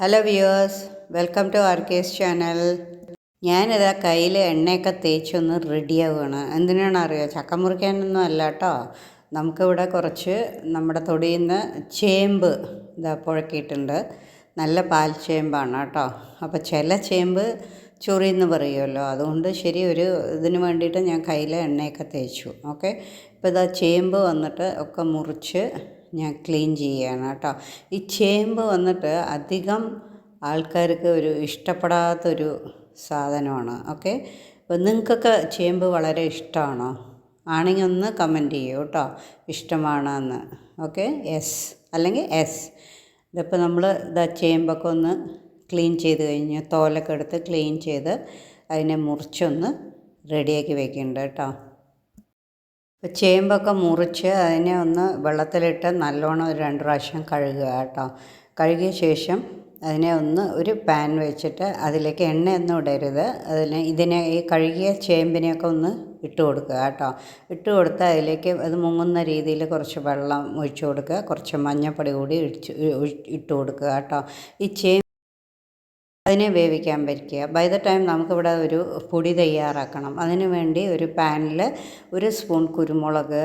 Hello viewers welcome to R K's channel ഞാനിതാ കയ്യിൽ എണ്ണയൊക്കെ തേച്ചൊന്ന് റെഡിയാവുകയാണ് എന്തിനാണ് അറിയോ ചക്ക മുറിക്കാനൊന്നും അല്ല കേട്ടോ നമുക്കിവിടെ കുറച്ച് നമ്മുടെ തൊടിയിൽ നിന്ന് ചേമ്പ് ഇതാ പുഴക്കിയിട്ടുണ്ട്. നല്ല പാൽ ചേമ്പാണ് കേട്ടോ അപ്പോൾ ചില ചേമ്പ് ചൊറിയെന്ന് പറയുമല്ലോ. അതുകൊണ്ട് ശരി ഒരു ഇതിന് വേണ്ടിയിട്ട് ഞാൻ കയ്യിൽ എണ്ണയൊക്കെ തേച്ചു. ഓക്കെ? ഇപ്പോൾ ഇതാ ചേമ്പ് വന്നിട്ട് ഒക്കെ മുറിച്ച് ഞാൻ ക്ലീൻ ചെയ്യുകയാണ് കേട്ടോ. ഈ ചേമ്പ് വന്നിട്ട് അധികം ആൾക്കാർക്ക് ഒരു ഇഷ്ടപ്പെടാത്തൊരു സാധനമാണ്. ഓക്കെ? അപ്പോൾ നിങ്ങൾക്കൊക്കെ ചേമ്പ് വളരെ ഇഷ്ടമാണോ? ആണെങ്കിൽ ഒന്ന് കമന്റ് ചെയ്യൂ കേട്ടോ. ഇഷ്ടമാണെന്ന്. ഓക്കെ? എസ് അല്ലെങ്കിൽ എസ് ഇതിപ്പോൾ നമ്മൾ ഇതാ ചേമ്പൊക്കെ ഒന്ന് ക്ലീൻ ചെയ്ത് കഴിഞ്ഞ് തോലൊക്കെ എടുത്ത് ക്ലീൻ ചെയ്ത് അതിനെ മുറിച്ചൊന്ന് റെഡിയാക്കി വെക്കുന്നുണ്ട് കേട്ടോ. ഇപ്പോൾ ചേമ്പൊക്കെ മുറിച്ച് അതിനെ ഒന്ന് വെള്ളത്തിലിട്ട് നല്ലോണം ഒരു രണ്ട് പ്രാവശ്യം കഴുകുക കേട്ടോ. കഴുകിയ ശേഷം അതിനെ ഒന്ന് ഒരു പാൻ വെച്ചിട്ട് അതിലേക്ക് എണ്ണയൊന്നും ഇടരുത്. അതിന് ഇതിനെ ഈ കഴുകിയ ചേമ്പിനെയൊക്കെ ഒന്ന് ഇട്ട് കൊടുക്കുക കേട്ടോ. ഇട്ട് കൊടുത്ത് അതിലേക്ക് അത് മുങ്ങുന്ന രീതിയിൽ കുറച്ച് വെള്ളം ഒഴിച്ചു കൊടുക്കുക. കുറച്ച് മഞ്ഞൾപ്പൊടി കൂടി ഇടിച്ച് ഇട്ട് കൊടുക്കുക കേട്ടോ. ഈ ചേമ്പ് അതിനെ വേവിക്കാൻ വയ്ക്കുക ബൈ ദ ടൈം നമുക്കിവിടെ ഒരു പൊടി തയ്യാറാക്കണം. അതിനു വേണ്ടി ഒരു പാനിൽ ഒരു സ്പൂൺ കുരുമുളക്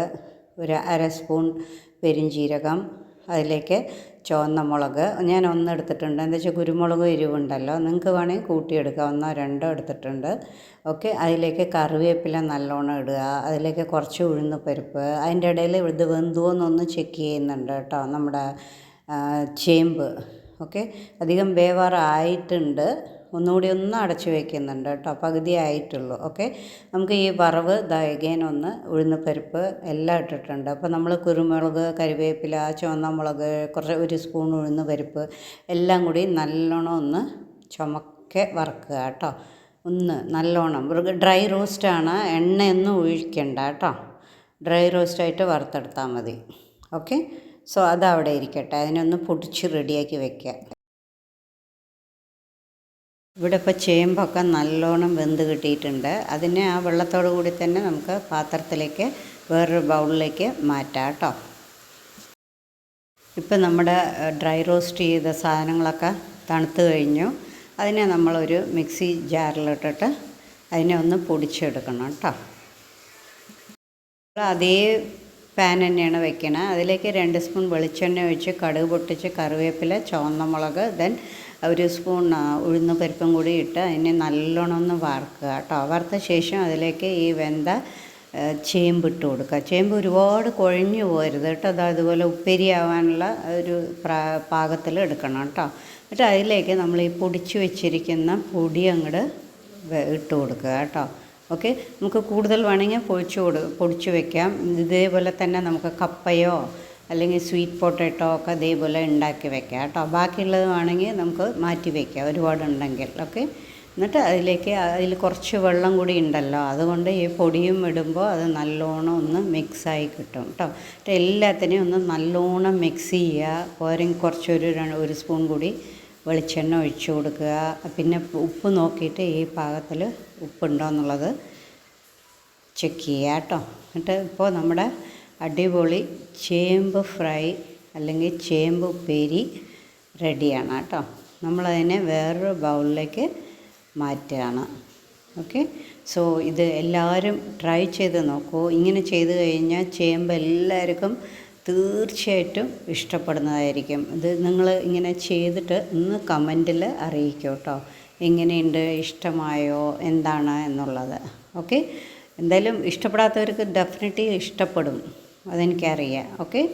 ഒരു അര സ്പൂൺ പെരിഞ്ജീരകം അതിലേക്ക് ചുവന്ന മുളക്. ഞാൻ ഒന്ന് എടുത്തിട്ടുണ്ട്. എന്താ വെച്ചാൽ കുരുമുളക് എരിവുണ്ടല്ലോ. നിങ്ങൾക്ക് വേണമെങ്കിൽ കൂട്ടിയെടുക്കാം. ഒന്നോ രണ്ടോ എടുത്തിട്ടുണ്ട്. ഓക്കെ? അതിലേക്ക് കറിവേപ്പില നല്ലോണം ഇടുക. അതിലേക്ക് കുറച്ച് ഉഴുന്ന് പരിപ്പ്. അതിന്റെ ഇടയിൽ ഇത് വെന്തുവോ എന്നൊന്ന് ചെക്ക് ചെയ്യുന്നുണ്ട് കേട്ടോ. നമ്മുടെ ചേമ്പ്. ഓക്കെ? അധികം വേവാറായിട്ടുണ്ട്. ഒന്നുകൂടി ഒന്ന് അടച്ചു വയ്ക്കുന്നുണ്ട് കേട്ടോ. പകുതി ആയിട്ടുള്ളൂ. ഓക്കെ? നമുക്ക് ഈ വറവ് ദയകേൻ ഒന്ന് ഉഴുന്ന് പരിപ്പ് എല്ലാം ഇട്ടിട്ടുണ്ട്. അപ്പോൾ നമ്മൾ കുരുമുളക് കരിവേപ്പില ചുവന്ന മുളക് കുറച്ച് ഒരു സ്പൂൺ ഉഴുന്ന് പരിപ്പ് എല്ലാം കൂടി നല്ലോണം ഒന്ന് ചുമക്കെ വറക്കുക കേട്ടോ. ഒന്ന് നല്ലോണം. ഡ്രൈ റോസ്റ്റാണ് എണ്ണയൊന്നും ഒഴിക്കണ്ട കേട്ടോ. ഡ്രൈ റോസ്റ്റായിട്ട് വറുത്തെടുത്താൽ മതി. ഓക്കെ? സോ അതവിടെ ഇരിക്കട്ടെ. അതിനൊന്ന് പൊടിച്ച് റെഡിയാക്കി വെക്കുക ഇവിടെ ഇപ്പോൾ ചേമ്പൊക്കെ നല്ലോണം വെന്ത് കിട്ടിയിട്ടുണ്ട്. അതിനെ ആ വെള്ളത്തോടു കൂടി തന്നെ നമുക്ക് പാത്രത്തിലേക്ക് വേറൊരു ബൗളിലേക്ക് മാറ്റാം കേട്ടോ. ഇപ്പം നമ്മുടെ ഡ്രൈ റോസ്റ്റ് ചെയ്ത സാധനങ്ങളൊക്കെ തണുത്ത് കഴിഞ്ഞു. അതിനെ നമ്മളൊരു മിക്സി ജാറിലിട്ടിട്ട് അതിനെ ഒന്ന് പൊടിച്ചെടുക്കണം കേട്ടോ. അതേ പാൻ തന്നെയാണ് വെക്കണത് അതിലേക്ക് രണ്ട് സ്പൂൺ വെളിച്ചെണ്ണ ഒഴിച്ച് കടുക് പൊട്ടിച്ച് കറിവേപ്പില ചുവന്ന മുളക് ദെൻ ഒരു സ്പൂൺ ഉഴുന്ന് പരിപ്പും കൂടി ഇട്ട് അതിനെ നല്ലോണം ഒന്ന് വറുക്കുക കേട്ടോ. വറുത്ത ശേഷം അതിലേക്ക് ഈ വെന്ത ചേമ്പ് ഇട്ട് കൊടുക്കുക. ചേമ്പ് ഒരുപാട് കുഴഞ്ഞു പോരുത് കേട്ടോ. അത് അതുപോലെ ഉപ്പരിയാവാനുള്ള ഒരു പാകത്തിൽ എടുക്കണം കേട്ടോ. എന്നിട്ട് അതിലേക്ക് നമ്മൾ ഈ പൊടിച്ച് വെച്ചിരിക്കുന്ന പൊടി അങ്ങോട്ട് ഇട്ട് കൊടുക്കുക കേട്ടോ. ഓക്കെ? നമുക്ക് കൂടുതൽ വേണമെങ്കിൽ പൊഴിച്ചു കൊടു പൊടിച്ചു വെക്കാം. ഇതേപോലെ തന്നെ നമുക്ക് കപ്പയോ അല്ലെങ്കിൽ സ്വീറ്റ് പൊട്ടേറ്റോ ഒക്കെ ഇതേപോലെ ഉണ്ടാക്കി വെക്കാം കേട്ടോ. ബാക്കിയുള്ളത് വേണമെങ്കിൽ നമുക്ക് മാറ്റി വയ്ക്കാം ഒരുപാടുണ്ടെങ്കിൽ. ഓക്കെ? എന്നിട്ട് അതിലേക്ക് അതിൽ കുറച്ച് വെള്ളം കൂടി ഉണ്ടല്ലോ. അതുകൊണ്ട് ഈ പൊടിയും ഇടുമ്പോൾ അത് നല്ലോണം ഒന്ന് മിക്സായി കിട്ടും കേട്ടോ. എല്ലാത്തിനെയും ഒന്ന് നല്ലോണം മിക്സ് ചെയ്യുക. പോരെങ്കിൽ കുറച്ചൊരു ഒരു സ്പൂൺ കൂടി വെളിച്ചെണ്ണ ഒഴിച്ചു കൊടുക്കുക. പിന്നെ ഉപ്പ് നോക്കിയിട്ട് ഈ പാകത്തിൽ ഉപ്പുണ്ടോ എന്നുള്ളത് ചെക്ക് ചെയ്യുക കേട്ടോ. എന്നിട്ട് ഇപ്പോൾ നമ്മുടെ അടിപൊളി ചേമ്പ് ഫ്രൈ അല്ലെങ്കിൽ ചേമ്പ് ഉപ്പേരി റെഡിയാണ് കേട്ടോ. നമ്മളതിനെ വേറൊരു ബൗളിലേക്ക് മാറ്റുകയാണ്. ഓക്കെ? സോ ഇത് എല്ലാവരും ട്രൈ ചെയ്ത് നോക്കൂ. ഇങ്ങനെ ചെയ്ത് കഴിഞ്ഞാൽ ചേമ്പ് എല്ലാവർക്കും തീർച്ചയായിട്ടും ഇഷ്ടപ്പെടുന്നതായിരിക്കും. ഇത് നിങ്ങൾ ഇങ്ങനെ ചെയ്തിട്ട് ഒന്ന് കമന്റിൽ അറിയിക്കും കേട്ടോ. എങ്ങനെയുണ്ട്? ഇഷ്ടമായോ? എന്താണ് എന്നുള്ളത്. ഓക്കെ? എന്തായാലും ഇഷ്ടപ്പെടാത്തവർക്ക് ഡെഫിനറ്റ്ലി ഇഷ്ടപ്പെടും. അതെനിക്കറിയാം. ഓക്കെ?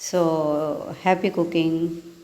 So happy cooking.